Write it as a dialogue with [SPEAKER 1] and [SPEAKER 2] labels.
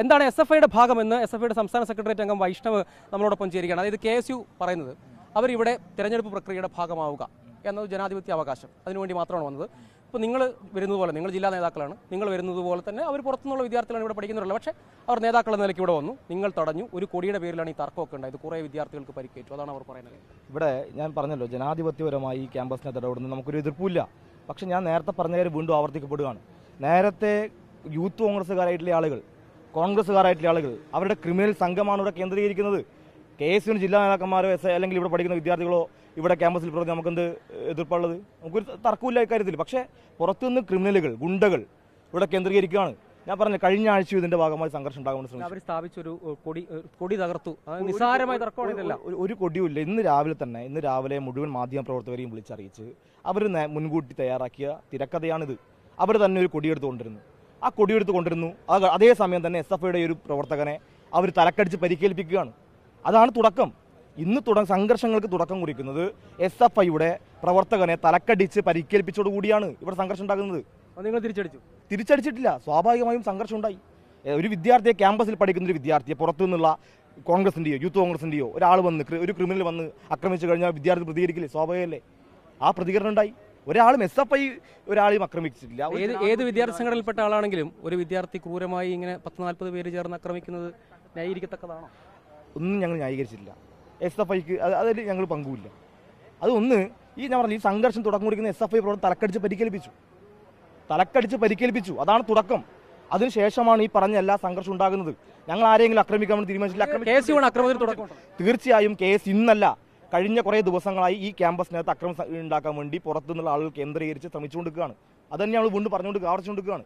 [SPEAKER 1] എന്താണ് S F ഐയുടെ ഭാഗമെന്ന് S F ഐയുടെ സംസ്ഥാന സെക്രട്ടേറിയറ്റ് അംഗം വൈഷ്ണവ് നമ്മളോടൊപ്പം ചേരുകയാണ്. അതായത് കെ എസ് യു പറയുന്നത് അവരിവിടെ തിരഞ്ഞെടുപ്പ് പ്രക്രിയയുടെ ഭാഗമാവുക എന്നത് ജനാധിപത്യ അവകാശം. അതിനുവേണ്ടി മാത്രമാണ് വന്നത്. ഇപ്പോൾ നിങ്ങൾ വരുന്നത് പോലെ നിങ്ങൾ ജില്ലാ നേതാക്കളാണ്. നിങ്ങൾ വരുന്നത് പോലെ തന്നെ അവർ പുറത്തുനിന്നുള്ള വിദ്യാർത്ഥികളാണ് ഇവിടെ പഠിക്കുന്നുള്ളത് പക്ഷേ അവർ നേതാക്കൾ എന്ന നിലയ്ക്ക് ഇവിടെ വന്നു. നിങ്ങൾ തടഞ്ഞു. ഒരു കൊടിയുടെ പേരിലാണ് ഈ തർക്കമൊക്കെ ഉണ്ടായത്. കുറേ വിദ്യാർത്ഥികൾക്ക് പരിക്കേറ്റു. അതാണ് അവർ പറയുന്നത്.
[SPEAKER 2] ഇവിടെ ഞാൻ പറഞ്ഞല്ലോ ജനാധിപത്യപരമായി ഈ ക്യാമ്പസിനെ തടവിടുന്നത് നമുക്കൊരു എതിർപ്പില്ല പക്ഷേ ഞാൻ നേരത്തെ പറഞ്ഞ കാര്യം വീണ്ടും ആവർത്തിക്കപ്പെടുകയാണ്. നേരത്തെ യൂത്ത് കോൺഗ്രസ്സുകാരായിട്ടുള്ള ആളുകൾ കോൺഗ്രസ്സുകാരായിട്ടുള്ള ആളുകൾ അവരുടെ ക്രിമിനൽ സംഘമാണ് ഇവിടെ കേന്ദ്രീകരിക്കുന്നത്. കെ എസ് യുവിന് ജില്ലാ നേതാക്കന്മാരോ എസ് അല്ലെങ്കിൽ ഇവിടെ പഠിക്കുന്ന വിദ്യാർത്ഥികളോ ഇവിടെ ക്യാമ്പസിൽ പ്രവർത്തി നമുക്കെന്ത് എതിർപ്പുള്ളത് നമുക്കൊരു തർക്കമില്ല ഇക്കാര്യത്തിൽ. പക്ഷേ പുറത്തുനിന്ന് ക്രിമിനലുകൾ ഗുണ്ടകൾ ഇവിടെ കേന്ദ്രീകരിക്കുകയാണ്. ഞാൻ പറഞ്ഞു കഴിഞ്ഞ ആഴ്ച ഇതിന്റെ ഭാഗമായി സംഘർഷം ഉണ്ടാകാൻ ശ്രമിച്ചു.
[SPEAKER 1] അവർ സ്ഥാപിച്ചൊരു ഒരു കൊടി കൊടി തകർത്തു. നിസ്സാരമായി നിസ്സാരമായ തർക്കമാണ്
[SPEAKER 2] ഒരു- കൊടിയുമില്ല. ഇന്ന് രാവിലെ തന്നെ ഇന്ന് രാവിലെ മുഴുവൻ മാധ്യമ പ്രവർത്തകരെയും വിളിച്ചറിയിച്ച് അവർ മുൻകൂട്ടി തയ്യാറാക്കിയ തിരക്കഥയാണിത്. അവർ തന്നെ ഒരു കൊടിയെടുത്ത് കൊണ്ടിരുന്നു ആ കൊടിയെടുത്ത് കൊണ്ടിരുന്നു അത് സമയം തന്നെ എസ് എഫ് ഐയുടെ ഒരു പ്രവർത്തകനെ അവർ തലക്കടിച്ച് പരിക്കേൽപ്പിക്കുകയാണ്. അതാണ് തുടക്കം. ഇന്ന് തുട സംഘർഷങ്ങൾക്ക് തുടക്കം കുറിക്കുന്നത് എസ് എഫ് ഐയുടെ പ്രവർത്തകനെ തലക്കടിച്ച് പരിക്കേൽപ്പിച്ചോടുകൂടിയാണ് ഇവിടെ സംഘർഷം ഉണ്ടാകുന്നത്.
[SPEAKER 1] നിങ്ങൾ തിരിച്ചടിച്ചു?
[SPEAKER 2] തിരിച്ചടിച്ചിട്ടില്ല. സ്വാഭാവികമായും സംഘർഷം ഉണ്ടായി. ഒരു വിദ്യാർത്ഥിയെ ക്യാമ്പസിൽ പഠിക്കുന്ന ഒരു വിദ്യാർത്ഥിയെ പുറത്തു നിന്നുള്ള കോൺഗ്രസിന്റെയോ യൂത്ത് കോൺഗ്രസിന്റെയോ ഒരാൾ വന്ന് ഒരു ക്രിമിനൽ വന്ന് ആക്രമിച്ചു കഴിഞ്ഞാൽ വിദ്യാർത്ഥി പ്രതികരിക്കില്ലേ? സ്വാഭാവികമല്ലേ? ആ പ്രതികരണം ഉണ്ടായി. ഒരാളും എസ് എഫ് ഐ ഒരാളെയും ആക്രമിച്ചിട്ടില്ല.
[SPEAKER 1] ഏത് ഏത് വിദ്യാർത്ഥി സംഘടനയിൽപ്പെട്ട ആളാണെങ്കിലും ഒരു വിദ്യാർത്ഥി ക്രൂരമായി ഇങ്ങനെ പത്ത് നാൽപ്പത് പേര് ചേർന്ന് ആക്രമിക്കുന്നത് ന്യായീകരിക്കത്തക്കതാണോ?
[SPEAKER 2] ഒന്നും ഞങ്ങൾ ന്യായീകരിച്ചിട്ടില്ല. എസ് എഫ് ഐക്ക് അതിൽ ഞങ്ങൾ പങ്കുമില്ല അതൊന്ന് ഈ ഞാൻ പറഞ്ഞു ഈ സംഘർഷം തുടക്കം കുറിക്കുന്ന എസ് എഫ് ഐ പ്രവർത്തനം തലക്കടിച്ച് പരിക്കേൽപ്പിച്ചു. തലക്കടിച്ച് പരിക്കേൽപ്പിച്ചു. അതാണ് തുടക്കം. അതിനുശേഷമാണ് ഈ പറഞ്ഞ എല്ലാ സംഘർഷം ഉണ്ടാകുന്നത്. ഞങ്ങൾ ആരെങ്കിലും ആക്രമിക്കാൻ തീരുമാനിച്ചില്ല തീർച്ചയായും കേസ് ഇന്നല്ല. കഴിഞ്ഞ കുറേ ദിവസങ്ങളായി ഈ ക്യാമ്പസിനകത്ത് അക്രമം ഉണ്ടാക്കാൻ വേണ്ടി പുറത്തുനിന്നുള്ള ആളുകൾ കേന്ദ്രീകരിച്ച് ശ്രമിച്ചുകൊണ്ടിരിക്കുകയാണ്. അത് തന്നെ നമ്മൾ വീണ്ടും പറഞ്ഞുകൊണ്ട് ആവർത്തിച്ചുകൊണ്ടിരിക്കുകയാണ്.